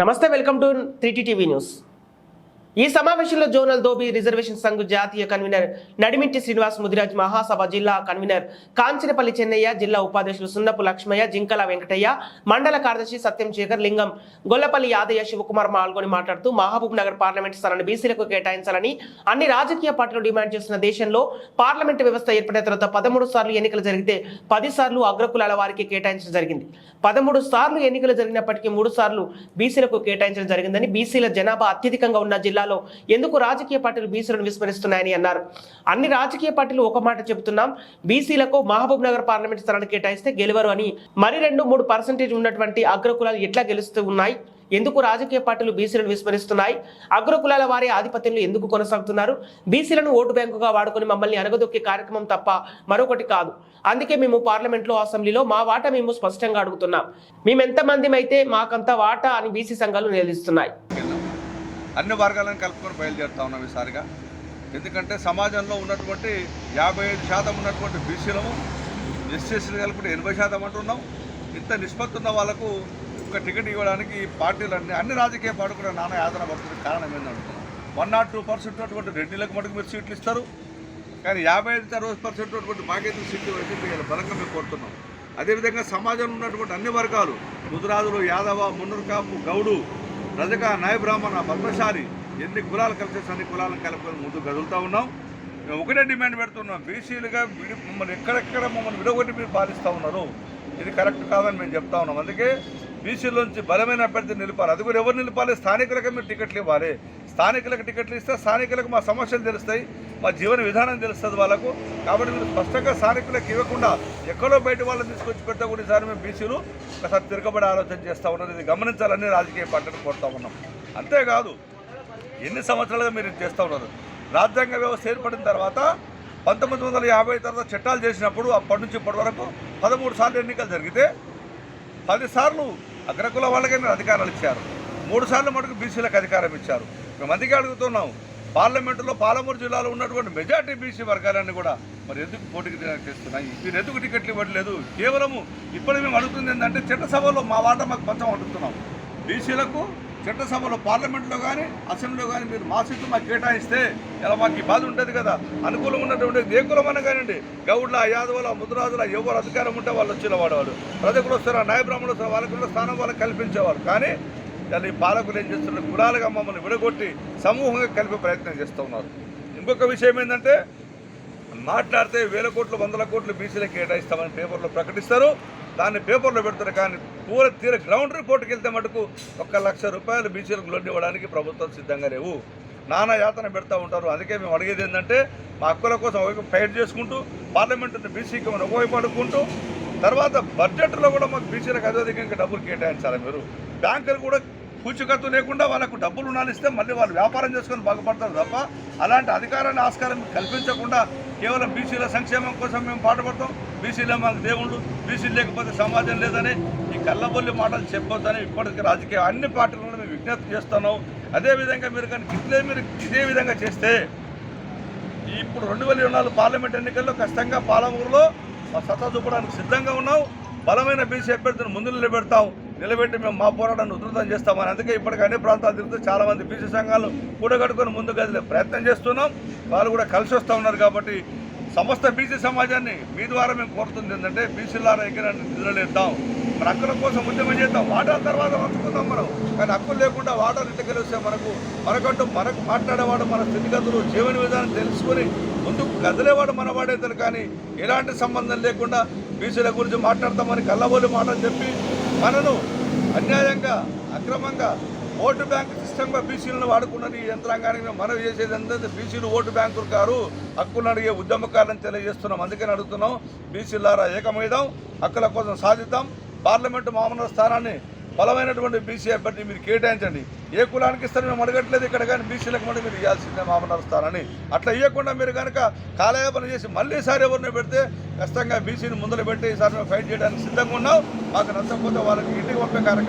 నమస్తే welcome to three T TV news. ఈ సమావేశంలో జోనల్ దోబి రిజర్వేషన్ సంఘ్ జాతీయ కన్వీనర్ నడిమింటి శ్రీనివాస్ ముదిరాజ్ మహాసభ జిల్లా కన్వీనర్ కాంచినపల్లి చెన్నయ్య జిల్లా ఉపాధ్యక్షులు సున్నపు లక్ష్మయ్య జింకల వెంకటయ్య మండల కార్యదర్శి సత్యం శేఖర్ లింగం గొల్లపల్లి యాదయ్య శివకుమార్ పాల్గొని మాట్లాడుతూ మహబూబ్ నగర్ పార్లమెంట్ స్థలాన్ని బీసీలకు కేటాయించాలని అన్ని రాజకీయ పార్టీలు డిమాండ్ చేస్తున్న దేశంలో పార్లమెంటు వ్యవస్థ ఏర్పడిన తర్వాత పదమూడు సార్లు ఎన్నికలు జరిగితే పది సార్లు అగ్రకులాల వారికి కేటాయించడం జరిగింది. పదమూడు సార్లు ఎన్నికలు జరిగినప్పటికీ మూడు సార్లు బీసీలకు కేటాయించడం జరిగిందని బీసీల జనాభా అత్యధికంగా ఉన్న జిల్లా జిల్లాలో ఎందుకు రాజకీయ పార్టీలు బీసీలను విస్మరిస్తున్నాయని అన్నారు. అన్ని రాజకీయ పార్టీలు ఒక మాట చెబుతున్నాం. బీసీలకు మహబూబ్ నగర్ పార్లమెంట్ స్థలాన్ని కేటాయిస్తే గెలవరు అని. మరి రెండు మూడు పర్సెంటేజ్ ఉన్నటువంటి అగ్రకులాలు ఎట్లా గెలుస్తూ ఉన్నాయి? ఎందుకు రాజకీయ పార్టీలు బీసీలను విస్మరిస్తున్నాయి? అగ్రకులాల వారి ఆధిపత్యంలో ఎందుకు కొనసాగుతున్నారు? బీసీలను ఓటు బ్యాంకుగా వాడుకొని మమ్మల్ని అనగదొక్కే కార్యక్రమం తప్ప మరొకటి కాదు. అందుకే మేము పార్లమెంట్లో అసెంబ్లీలో మా వాటా మేము స్పష్టంగా అడుగుతున్నాం. మేమెంత ఎంతమంది అయితే మాకంత వాటా అని బీసీ సంఘాలు నిలదీస్తున్నాయి. అన్ని వర్గాలను కలుపుకొని బయలుదేరుతా ఉన్నాం ఈసారిగా. ఎందుకంటే సమాజంలో ఉన్నటువంటి యాభై ఐదు శాతం ఉన్నటువంటి బీసీలము ఎస్సీసీలు కలుపుకుంటే ఎనభై శాతం అంటున్నాం. ఇంత నిష్పత్తి ఉన్న వాళ్ళకు ఒక టికెట్ ఇవ్వడానికి పార్టీలన్నీ అన్ని రాజకీయ పార్టీ కూడా నానా యాతన పడుతుంది కారణం ఏంది వన్ నాట్ టూ పర్సెంట్ ఉన్నటువంటి రెడ్డిలకు మటుకు మీరు సీట్లు ఇస్తారు. కానీ యాభై ఐదు అరవై పర్సెంట్ ఉన్నటువంటి మాకేతర సీట్లు అయితే మీరు బలంగా మేము కోరుతున్నాం. అదేవిధంగా సమాజంలో ఉన్నటువంటి అన్ని వర్గాలు ముదురాజులు యాదవ మున్నూరు కాపు గౌడు రజక నాయ బ్రాహ్మణ పద్మశాలి ఎన్ని కులాలు కలిసేసి అన్ని కులాలను కలుపుకొని ముందుకు కదులుతూ ఉన్నాం. మేము ఒకటే డిమాండ్ పెడుతున్నాం. బీసీలుగా విడి మమ్మల్ని ఎక్కడెక్కడ మమ్మల్ని విడగొట్టి మీరు పాలిస్తూ ఉన్నారు. ఇది కరెక్ట్ కాదని మేము చెప్తా ఉన్నాం. అందుకే బీసీలోంచి బలమైన అభ్యర్థిని నిలిపాలి. అది కూడా ఎవరు నిలిపాలి? స్థానికులకు మీరు టికెట్లు ఇవ్వాలి. స్థానికులకు టికెట్లు ఇస్తే స్థానికులకు మా సమస్యలు తెలుస్తాయి. మా జీవన విధానం తెలుస్తుంది వాళ్ళకు. కాబట్టి మీరు స్పష్టంగా స్థానికులకు ఇవ్వకుండా ఎక్కడో బయట వాళ్ళని తీసుకొచ్చి పెడతా కూడా ఈసారి మేము బీసీలు ఒకసారి తిరగబడి ఆలోచన చేస్తూ ఉన్నారు ఇది గమనించాలని రాజకీయ పార్టీని కోరుతా ఉన్నాం. అంతేకాదు ఎన్ని సంవత్సరాలుగా మీరు ఇది చేస్తూ ఉన్నారు? రాజ్యాంగ వ్యవస్థ ఏర్పడిన తర్వాత పంతొమ్మిది వందల యాభై తర్వాత చట్టాలు చేసినప్పుడు అప్పటి నుంచి ఇప్పటి వరకు పదమూడు సార్లు ఎన్నికలు జరిగితే పదిసార్లు అగ్రకుల వాళ్ళకే మీరు అధికారాలు ఇచ్చారు. మూడు సార్లు మటుకు బీసీలకు అధికారం ఇచ్చారు. మేము అందుకే అడుగుతున్నాం పార్లమెంటులో పాలమూరు జిల్లాలో ఉన్నటువంటి మెజార్టీ బీసీ వర్గాలన్నీ కూడా మరి ఎందుకు పోటీకి చేస్తున్నాయి మీరు ఎందుకు టికెట్లు ఇవ్వట్లేదు? కేవలము ఇప్పుడు మేము అడుగుతుంది ఏంటంటే చట్టసభలో మా వాట మాకు పంచం అడుగుతున్నాం బీసీలకు చట్టసభలో పార్లమెంట్లో కానీ అసెంబ్లీలో కానీ మీరు మా సీట్లు మాకు కేటాయిస్తే ఇలా మాకు ఈ బాధ ఉంటుంది కదా. అనుకూలం ఉన్నటువంటి ఏ కులమైనా కానివ్వండి గౌడ్ల యాదవుల ముద్రాజుల ఎవరు అధికారం ఉంటే వాళ్ళు వచ్చి వాడేవారు ప్రజకులు వస్తారు నాయ బ్రాహ్మణులు వస్తారు వాళ్ళకి కూడా స్థానం వాళ్ళకి కల్పించేవారు కానీ ఇలా పాలకులు ఏం చేస్తున్నారు? కులాలుగా మమ్మల్ని విడగొట్టి సమూహంగా కలిపే ప్రయత్నం చేస్తూ ఉన్నారు. ఇంకొక విషయం ఏంటంటే మాట్లాడితే వేల కోట్లు వందల కోట్లు బీసీలకు కేటాయిస్తామని పేపర్లో ప్రకటిస్తారు. దాన్ని పేపర్లో పెడతారు కానీ పూర తీర గ్రౌండ్ రిపోర్ట్కి వెళ్తే మటుకు ఒక్క లక్ష రూపాయలు బీసీలకు లోన్ ఇవ్వడానికి ప్రభుత్వం సిద్ధంగా లేవు. నానా యాతన పెడతా ఉంటారు. అందుకే మేము అడిగేది ఏంటంటే మా హక్కుల కోసం ఒకవైపు ఫైట్ చేసుకుంటూ పార్లమెంటు బీసీకి మనం ఒకవైపు అడుక్కుంటూ తర్వాత బడ్జెట్లో కూడా మాకు బీసీలకు అధికంగా డబ్బులు కేటాయించాలి మీరు. బ్యాంకులు కూడా పూచికత్తు లేకుండా వాళ్ళకు డబ్బులు రుణాలు ఇస్తే మళ్ళీ వాళ్ళు వ్యాపారం చేసుకొని బాగుపడతారు తప్ప అలాంటి అధికారాన్ని ఆస్కారం కల్పించకుండా కేవలం బీసీల సంక్షేమం కోసం మేము పాటుపడతాం బీసీలో మాకు దేవుళ్ళు బీసీలు లేకపోతే సమాజం లేదని ఈ కళ్ళబొల్లి మాటలు చెప్పొద్దని ఇప్పటికీ రాజకీయ అన్ని పార్టీలను మేము విజ్ఞప్తి చేస్తున్నాం. అదేవిధంగా మీరు కానీ ఇట్లే మీరు ఇదే విధంగా చేస్తే ఇప్పుడు రెండు వేల ఇరవై నాలుగు పార్లమెంట్ ఎన్నికల్లో ఖచ్చితంగా పాలమూరులో మా సత్తా చూపడానికి సిద్ధంగా ఉన్నాం. బలమైన బీసీ అభ్యర్థిని ముందు నిలబెడతాం. నిలబెట్టి మేము మా పోరాటాన్ని ఉధృతం చేస్తామని అందుకే ఇప్పటికీ అన్ని ప్రాంతాలు తిరుగుతూ చాలామంది బీసీ సంఘాలు కూడగట్టుకొని ముందుకు కదిలే ప్రయత్నం చేస్తున్నాం. వాళ్ళు కూడా కలిసి వస్తూ ఉన్నారు కాబట్టి సమస్త బీసీ సమాజాన్ని మీ ద్వారా మేము కోరుతుంది ఏంటంటే బీసీలారా ఎక్కడ నిద్రలేద్దాం. మన హక్కుల కోసం ఉద్యమం చేద్దాం. వాటర్ తర్వాత పంచుకుందాం మనం. కానీ హక్కులు లేకుండా వాటాలు ఇంటికి వస్తే మనకు మనకంటూ మనకు మాట్లాడేవాడు మన స్థితిగతులు జీవన విధానం తెలుసుకొని ముందుకు కదిలేవాడు మన వాడేతలు కానీ ఎలాంటి సంబంధం లేకుండా బీసీల గురించి మాట్లాడతామని కళ్ళబోలి మాటలు చెప్పి మనను అన్యాయంగా అక్రమంగా ఓటు బ్యాంకు సిస్టమ్గా బీసీలను వాడుకున్నది ఈ యంత్రాంగానికి మనవి చేసేది ఏంటంటే బీసీలు ఓటు బ్యాంకులు కారు హక్కులు అడిగే ఉద్యమకారులను తెలియజేస్తున్నాం. అందుకని అడుగుతున్నాం బీసీలారా ఏకమైదాం హక్కుల కోసం సాధిద్దాం పార్లమెంటు మామూలు స్థానాన్ని బలమైనటువంటి బీసీ అభ్యర్థి మీరు కేటాయించండి. ఏ కులానికి ఇస్తారు మేము అడగట్లేదు ఇక్కడ కానీ బీసీలకు మటు మీరు ఇవ్వాల్సిందే మామూలు అట్లా ఇవ్వకుండా మీరు కనుక కాలయాపన చేసి మళ్ళీసారి ఎవరిని పెడితే ఖచ్చితంగా బీసీని ముందర పెట్టి ఈసారి మేము ఫైట్ చేయడానికి సిద్ధంగా ఉన్నాం. మాకు నచ్చకపోతే వాళ్ళకి ఇంటికి పంపే కార్యక్రమం